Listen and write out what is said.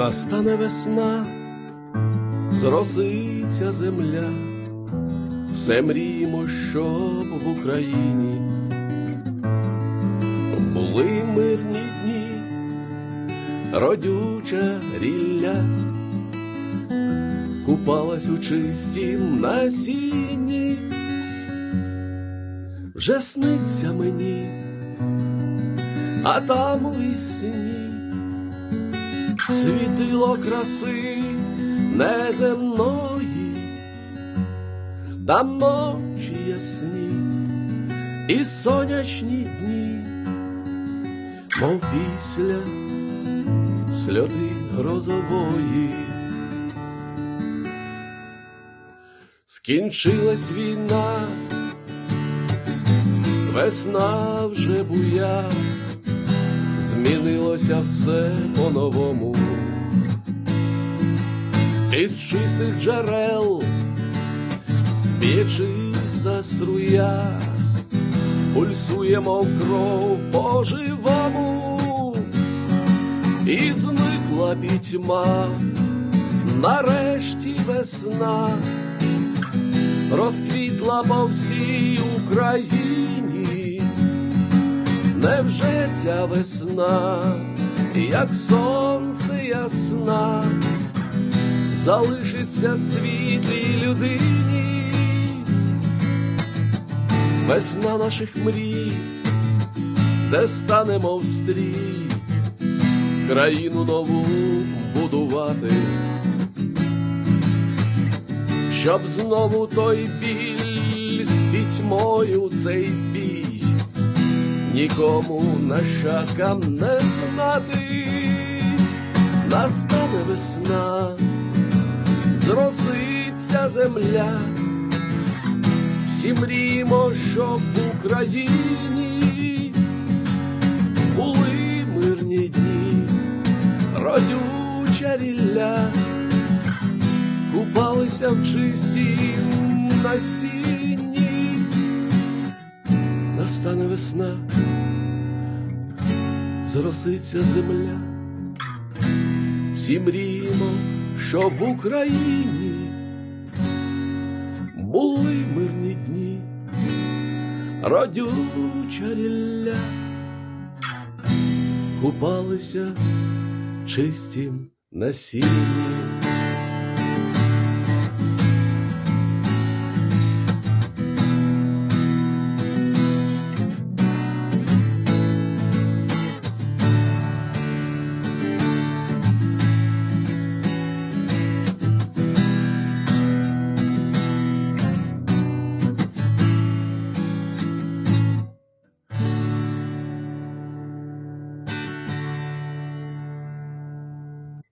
Настане весна, зроситься земля, все мріємо, щоб в Україні були мирні дні, родюча рілля, купалась у чистім насінні, вже сниться мені, а там у вісні світило краси неземної, там ночі ясні і сонячні дні, мов після сльоти грозової. Скінчилась війна, весна вже буя змінилося все по-новому. Із чистих джерел б'є чиста струя, пульсує, мов кров по-живому, і зникла пітьма, нарешті весна, розквітла по всій Україні. Невже ця весна, як сонце ясна, залишиться світлій людині, весна наших мрій, де станемо в стрій, країну нову будувати, щоб знову той біль з пітьмою цей бій нікому нащадкам не знати, настане весна, зроситься земля, всі мріємо, щоб в Україні були мирні дні, родюча рілля, купалися в чистім насінні настане весна, зроситься земля, всі мріємо, щоб в Україні були мирні дні, родюча рілля, купалися в чистім насінні.